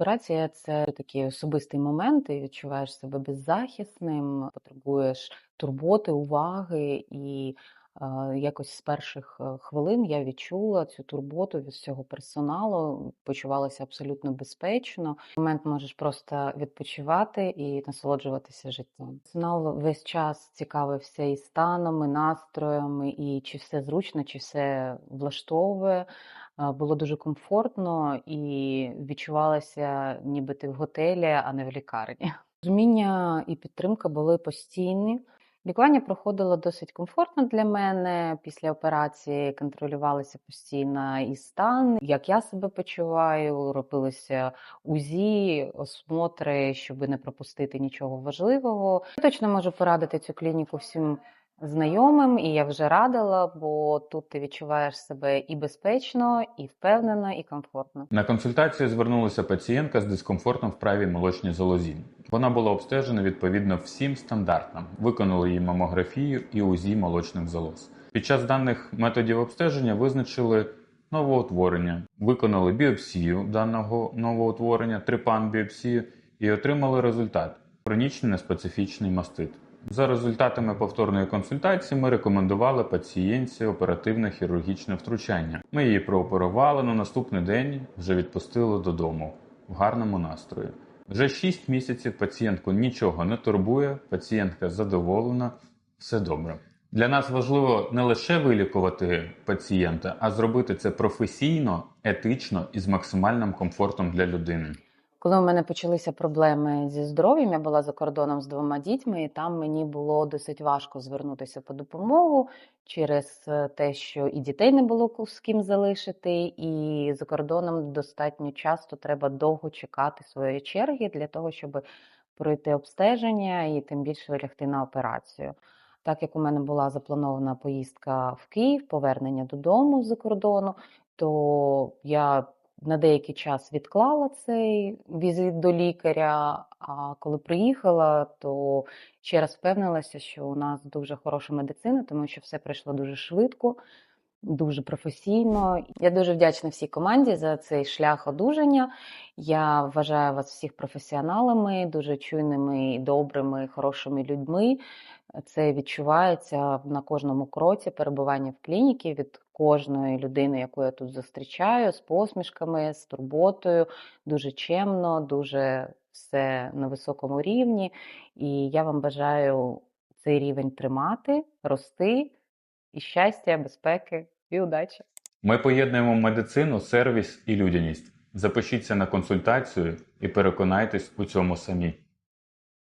Операція це такий особистий момент, ти відчуваєш себе беззахисним, потребуєш турботи, уваги, і е, якось з перших е, хвилин я відчула цю турботу від всього персоналу, почувалася абсолютно безпечно. Момент можеш просто відпочивати і насолоджуватися життям. Персонал весь час цікавився і станом, і настроями, і чи все зручно, чи все влаштовує. Було дуже комфортно і відчувалося, ніби ти в готелі, а не в лікарні. Розуміння і підтримка були постійні. Лікування проходило досить комфортно для мене. Після операції контролювалося постійно і стан, як я себе почуваю, робилися УЗІ, осмотри, щоб не пропустити нічого важливого. Я точно можу порадити цю клініку всім знайомим, і я вже радила, бо тут ти відчуваєш себе і безпечно, і впевнено, і комфортно. На консультацію звернулася пацієнтка з дискомфортом в правій молочній залозі. Вона була обстежена відповідно всім стандартам, виконали їй мамографію і УЗІ молочних залоз. Під час даних методів обстеження визначили новоутворення, виконали біопсію даного новоутворення, трипан біопсію і отримали результат хронічний неспецифічний мастит. За результатами повторної консультації ми рекомендували пацієнтці оперативне хірургічне втручання. Ми її прооперували на наступний день, вже відпустили додому в гарному настрої. Вже 6 місяців пацієнтку нічого не турбує, пацієнтка задоволена, все добре. Для нас важливо не лише вилікувати пацієнта, а зробити це професійно, етично і з максимальним комфортом для людини. Коли у мене почалися проблеми зі здоров'ям, я була за кордоном з двома дітьми, і там мені було досить важко звернутися по допомогу через е, те, що і дітей не було з ким залишити, і за кордоном достатньо часто треба довго чекати своєї черги для того, щоб пройти обстеження і тим більше лягти на операцію. Так як у мене була запланована поїздка в Київ, повернення додому з-за кордону, то я на деякий час відклала цей візит до лікаря. А коли приїхала, то ще раз впевнилася, що у нас дуже хороша медицина, тому що все пройшло дуже швидко, дуже професійно. Я дуже вдячна всій команді за цей шлях одужання. Я вважаю вас всіх професіоналами, дуже чуйними, добрими, хорошими людьми. Це відчувається на кожному кроці перебування в клініці від кожної людини, яку я тут зустрічаю, з посмішками, з турботою, дуже чемно, дуже все на високому рівні. І я вам бажаю цей рівень тримати, рости і щастя, безпеки і удачі. Ми поєднуємо медицину, сервіс і людяність. Запишіться на консультацію і переконайтесь у цьому самі.